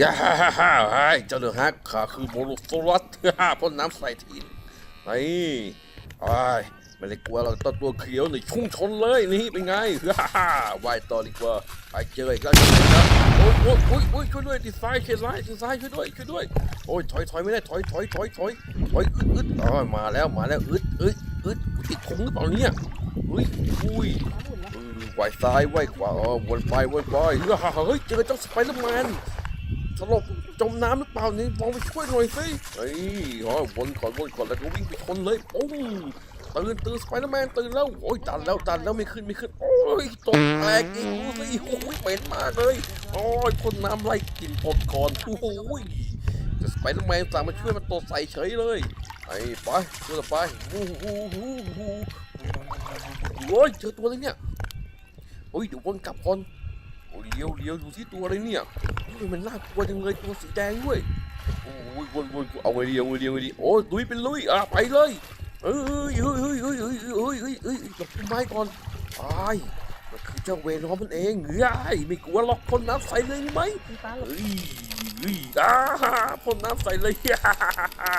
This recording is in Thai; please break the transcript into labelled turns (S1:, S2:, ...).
S1: ย่าฮ่าฮ่าฮ่าไอ้เจ้าเดือฮักข้าคือโมลโซรัสฮ่าพ่นน้ำใส่ทีนไอ้ไอ้ไม่ได้กลัวเราตัวตัวเขียวนี่ชุ่มชนเลยนี่เป็นไงฮ่าฮ่าว่ายต่อดีกว่าไปเจออีกแล้วเจออีกแล้วโอ้ยโอ้ยโอ้ยโอ้ยช่วยด้วยติดซ้ายเขียนซ้ายติดซ้ายช่วยด้วยช่วยด้วยโอ้ยถอยถอยไม่ได้ถอยถอยถอยถอยถอยอึดอึดอ๋อมาแล้วมาแล้วอึดอึดอึดติดคงหรือเปล่าเนี่ยอุ้ยอุ้ยเออไหวซ้ายไหวขวาอ๋อวนไปวนไปเฮ้ยเฮ้ยเจอเจ้าสไปเดอร์แมน สลบจมน้ำหรือเปล่านี่ลองไปช่วยหน่อยสิเฮ้ยอ๋อวนก่อนวนก่อนแล้วก็วิ่งไปชนเลยปุ้งตื่นตื่นสไปเดอร์แมนตื่นแล้วโอ้ยตันแล้วตันแล้วไม่ขึ้นไม่ขึ้นโอ้ยตกแตกอีกดูสิโอ้ยเหม็นมากเลยโอ้ยพ่นน้ำไล่กลิ่นปดก่อนโอ้ยแต่สไปเดอร์แมนสามาช่วยมันตัวใส่เฉยเลยไอ้ไปช่วยไปฮู้ฮู้ฮู้ฮู้โอ้ยเจอตัวอะไรเนี่ยโอ้ยเดี๋ยววนกลับก่อน เลี้ยวเลี้ยวดูที่ตัวอะไรเนี่ยมันน่ากลัวจังเลยตัวสีแดงด้วยโอ้ยวนวนเอาไว้ดีเอาไว้ดีเอาไว้ดีโอ้ยลุยเป็นลุยอะไปเลยเอ้ยเฮ้ยเฮ้ยเฮ้ยเฮ้ยเฮ้ยเฮ้ยเฮ้ยหลบต้นไม้ก่อนไอ้ายมันคือเจ้าเวรของมันเองเฮ้ยไม่กลัวหรอกพ่นน้ำใส่เลยไหมเฮ้ยเฮ้ยอ่าพ่นน้ำใส่เลยฮ่าฮ่าฮ่า